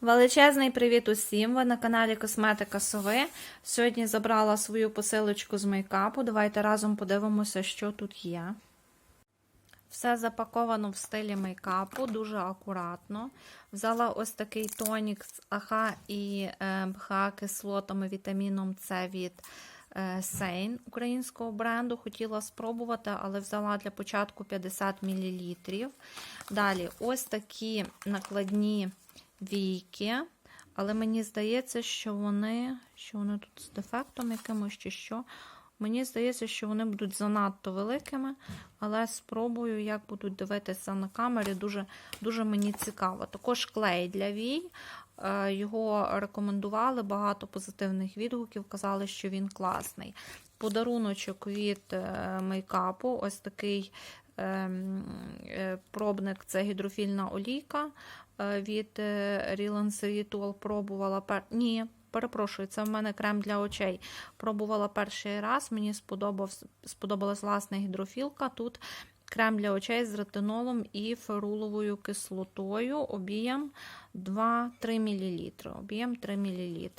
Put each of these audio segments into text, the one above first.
Величезний привіт усім! Ви на каналі Косметика Сови. Сьогодні забрала свою посилочку з мейкапу. Давайте разом подивимося, що тут є. Все запаковано в стилі мейкапу, дуже акуратно. Взяла ось такий тонік з АХ і е, БХ кислотами, вітаміном С від Сейн українського бренду. Хотіла спробувати, але взяла для початку 50 мл. Далі ось такі накладні війки. Але мені здається, що вони, що вони тут з дефектом якимось чи що. Мені здається, що вони будуть занадто великими, але спробую, як будуть дивитися на камері, дуже дуже мені цікаво. Також клей для вій. Е, Його рекомендували, багато позитивних відгуків, казали, що він класний. Подаруночок від е, мейкапу, ось такий ем, е, пробник це гідрофільна олійка від Relance Ritual пробувала пер... Ні, перепрошую, це в мене крем для очей. Пробувала перший раз, мені сподобався, сподобалась власна гідрофілка. Тут крем для очей з ретинолом і феруловою кислотою, об'єм 2-3 мл. Об'єм 3 мл.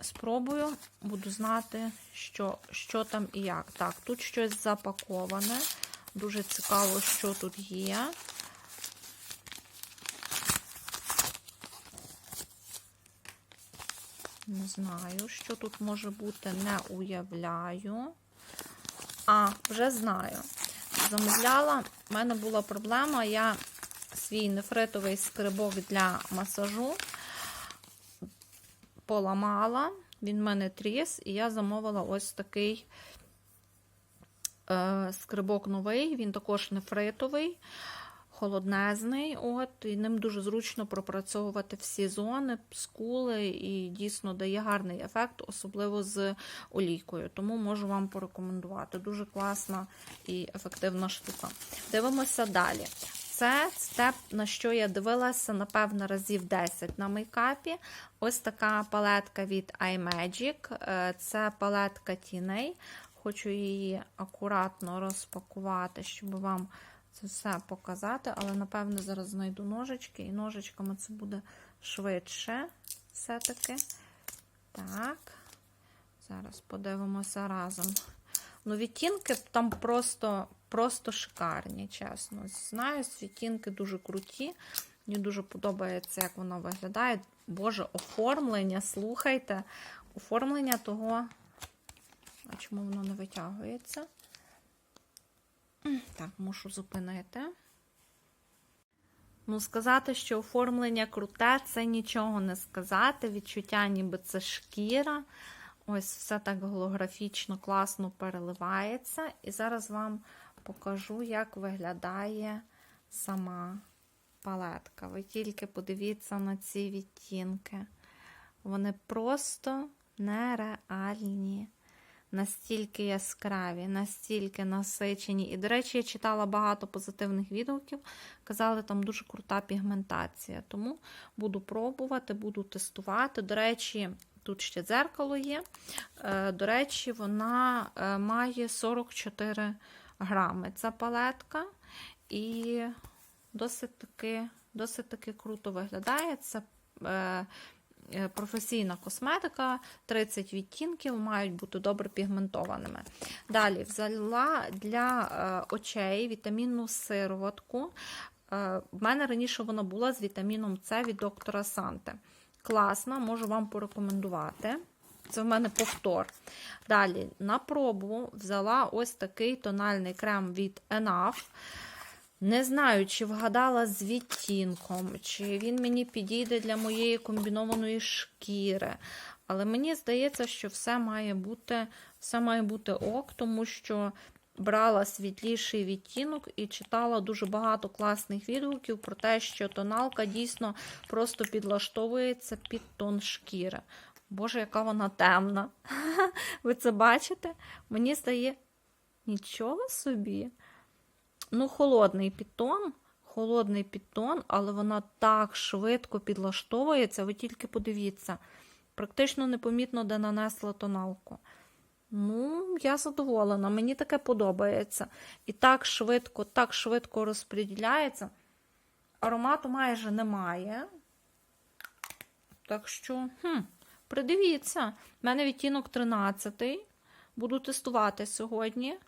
Спробую, буду знати, що, що там і як. Так, тут щось запаковане. Дуже цікаво, що тут є. Не знаю, що тут може бути, не уявляю. А, вже знаю. Замовляла, в мене була проблема, я свій нефритовий скрибок для масажу поламала, він в мене тріс, і я замовила ось такий е, скрибок новий, він також нефритовий, холоднезний. От, і ним дуже зручно пропрацьовувати всі зони, скули, і дійсно дає гарний ефект, особливо з олійкою. Тому можу вам порекомендувати. Дуже класна і ефективна штука. Дивимося далі. Це степ, на що я дивилася, напевно, разів 10 на мейкапі. Ось така палетка від iMagic. Це палетка тіней. Хочу її акуратно розпакувати, щоб вам це все показати. Але, напевно, зараз знайду ножички, і ножичками це буде швидше. Все-таки. Так, зараз подивимося разом. Ну, відтінки там просто просто шикарні, чесно. Знаю, відтінки дуже круті. Мені дуже подобається, як воно виглядає. Боже, оформлення, слухайте, оформлення того. А чому воно не витягується? Так, мушу зупинити. Ну, сказати, що оформлення круте, це нічого не сказати. Відчуття, ніби це шкіра. Ось все так голографічно, класно переливається. І зараз вам покажу, як виглядає сама палетка. Ви тільки подивіться на ці відтінки. Вони просто нереальні. Настільки яскраві, настільки насичені. І, до речі, я читала багато позитивних відгуків. Казали, там дуже крута пігментація. Тому буду пробувати, буду тестувати. До речі, тут ще дзеркало є. До речі, вона має 44 грами. Ця палетка. І досить таки, досить таки круто виглядає. Це професійна косметика, 30 відтінків, мають бути добре пігментованими. Далі взяла для очей вітамінну сироватку. В мене раніше вона була з вітаміном С від доктора Санте. Класна, можу вам порекомендувати. Це в мене повтор. Далі, на пробу взяла ось такий тональний крем від Enough. Не знаю, чи вгадала з відтінком, чи він мені підійде для моєї комбінованої шкіри. Але мені здається, що все має бути все має бути ок, тому що брала світліший відтінок і читала дуже багато класних відгуків про те, що тоналка дійсно просто підлаштовується під тон шкіри. Боже, яка вона темна. Ви це бачите? Мені здає нічого собі. Ну, холодний підтон, холодний підтон, але вона так швидко підлаштовується, ви тільки подивіться. Практично непомітно, де нанесла тоналку. Ну, я задоволена, мені таке подобається. І так швидко, так швидко розподіляється. Аромату майже немає. Так що, хм, придивіться, в мене відтінок 13. Буду тестувати сьогодні.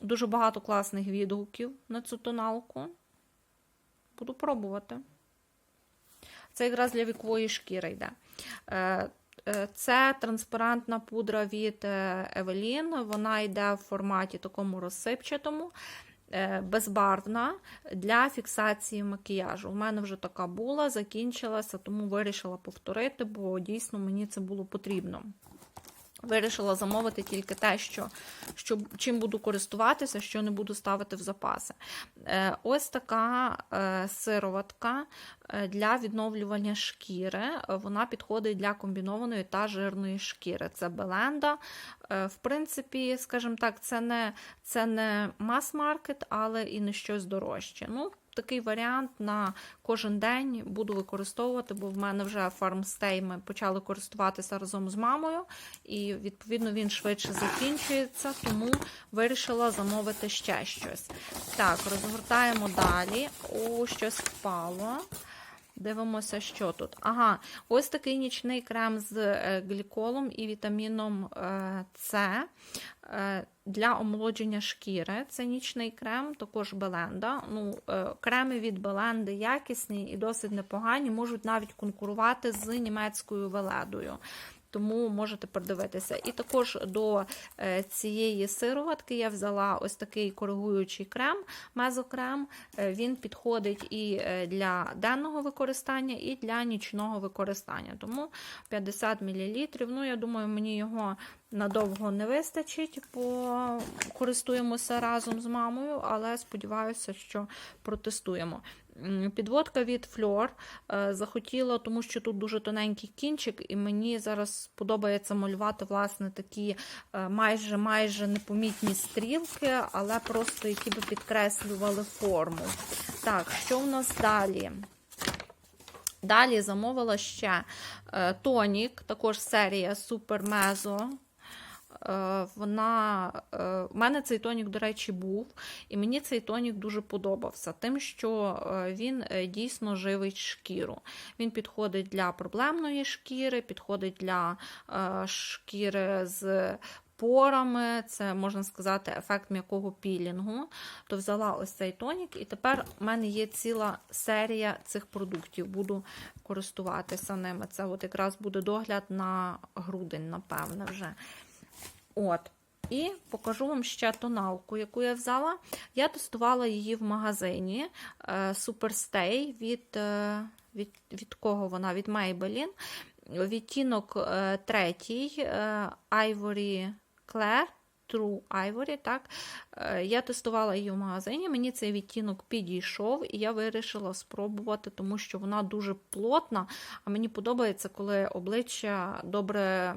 Дуже багато класних відгуків на цю тоналку. Буду пробувати. Це якраз для вікової шкіри йде. Е, е, Це транспарентна пудра від е, Evelyn. Вона йде в форматі такому розсипчатому, безбарвна для фіксації макіяжу. У мене вже така була, закінчилася, тому вирішила повторити, бо дійсно мені це було потрібно. Вирішила замовити тільки те, що, що чим буду користуватися, що не буду ставити в запаси. Е, ось така е, сироватка е, для відновлювання шкіри. Вона підходить для комбінованої та жирної шкіри. Це Беленда. В принципі, скажімо так, це не, це не мас-маркет, але і не щось дорожче. Ну, Такий варіант на кожен день буду використовувати, бо в мене вже фармстей ми почали користуватися разом з мамою, і відповідно він швидше закінчується, тому вирішила замовити ще щось. Так, розгортаємо далі. О, щось впало. Дивимося, що тут. Ага, ось такий нічний крем з е, гліколом і вітаміном е, С е, для омолодження шкіри. Це нічний крем, також Беленда. Ну, креми від Беленди якісні і досить непогані, можуть навіть конкурувати з німецькою веледою. Тому можете подивитися. І також до е, цієї сироватки я взяла ось такий коригуючий крем, мезокрем. Е, Він підходить і е, для денного використання, і для нічного використання. Тому 50 мл. Ну, я думаю, мені його надовго не вистачить, бо користуємося разом з мамою, але сподіваюся, що протестуємо. Підводка від Fleur е, захотіла, тому що тут дуже тоненький кінчик, і мені зараз подобається малювати власне такі е, майже майже непомітні стрілки, але просто які би підкреслювали форму. Так, що в нас далі? Далі замовила ще е, тонік, також серія Super Mezzo. Е, Вона е, в мене цей тонік, до речі, був, і мені цей тонік дуже подобався, тим, що е, він дійсно живить шкіру. Він підходить для проблемної шкіри, підходить для шкіри з порами, це можна сказати ефект м'якого пілінгу. То взяла ось цей тонік, і тепер в мене є ціла серія цих продуктів. Буду користуватися ними. Це от якраз буде догляд на грудень, напевне, вже. От. І покажу вам ще тоналку, яку я взяла. Я тестувала її в магазині Superstay від, е, від, від кого вона? Від Maybelline. Відтінок е, третій е, Ivory Claire. True Ivory, так. Я тестувала її в магазині, мені цей відтінок підійшов, і я вирішила спробувати, тому що вона дуже плотна, а мені подобається, коли обличчя добре.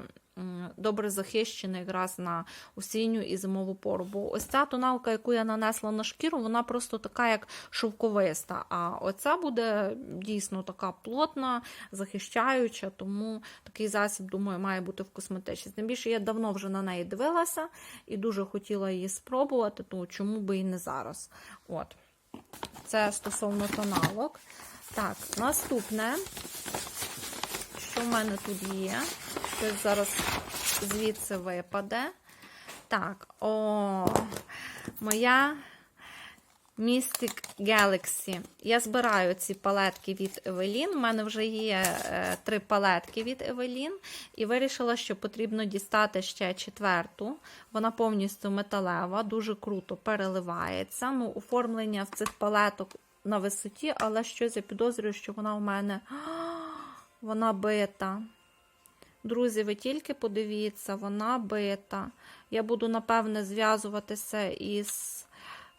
Добре захищене якраз на осінню і зимову пору. Бо ось ця тоналка, яку я нанесла на шкіру, вона просто така, як шовковиста. А оця буде дійсно така плотна, захищаюча, тому такий засіб, думаю, має бути в косметичці. Тим більше я давно вже на неї дивилася і дуже хотіла її спробувати, то чому би і не зараз. От. Це стосовно тоналок. Так, наступне, що в мене тут є? Щось зараз звідси випаде. Так, о, моя Mystic Galaxy. Я збираю ці палетки від Evelyn. У мене вже є е, три палетки від Evelyn. І вирішила, що потрібно дістати ще четверту. Вона повністю металева, дуже круто переливається. Ну, Оформлення в цих палеток на висоті, але щось я підозрюю, що вона у мене вона бита. Друзі, ви тільки подивіться, вона бита. Я буду, напевне, зв'язуватися із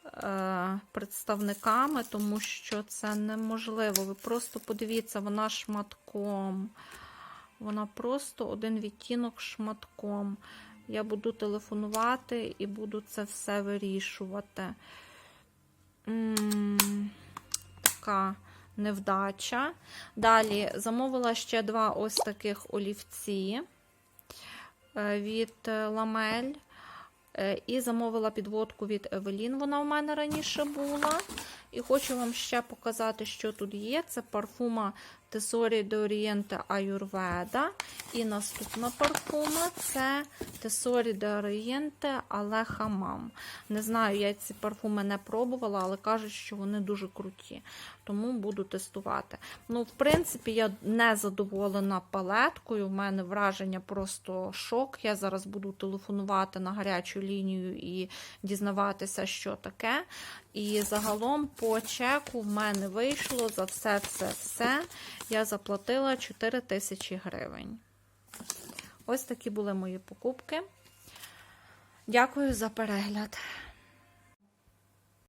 е, представниками, тому що це неможливо. Ви просто подивіться, вона шматком. Вона просто один відтінок шматком. Я буду телефонувати і буду це все вирішувати. М, Така невдача. Далі замовила ще два ось таких олівці е, від е, Ламель. Е, І замовила підводку від Евелін. Вона у мене раніше була. І хочу вам ще показати, що тут є. Це парфума Tesori d'Oriente Ayurveda. І наступна парфума це Tesori d'Oriente Ale Hammam. Не знаю, я ці парфуми не пробувала, але кажуть, що вони дуже круті. Тому буду тестувати. Ну, в принципі, я не задоволена палеткою. У мене враження просто шок. Я зараз буду телефонувати на гарячу лінію і дізнаватися, що таке. І загалом по чеку в мене вийшло за все це все. Я заплатила 4 тисячі гривень. Ось такі були мої покупки. Дякую за перегляд.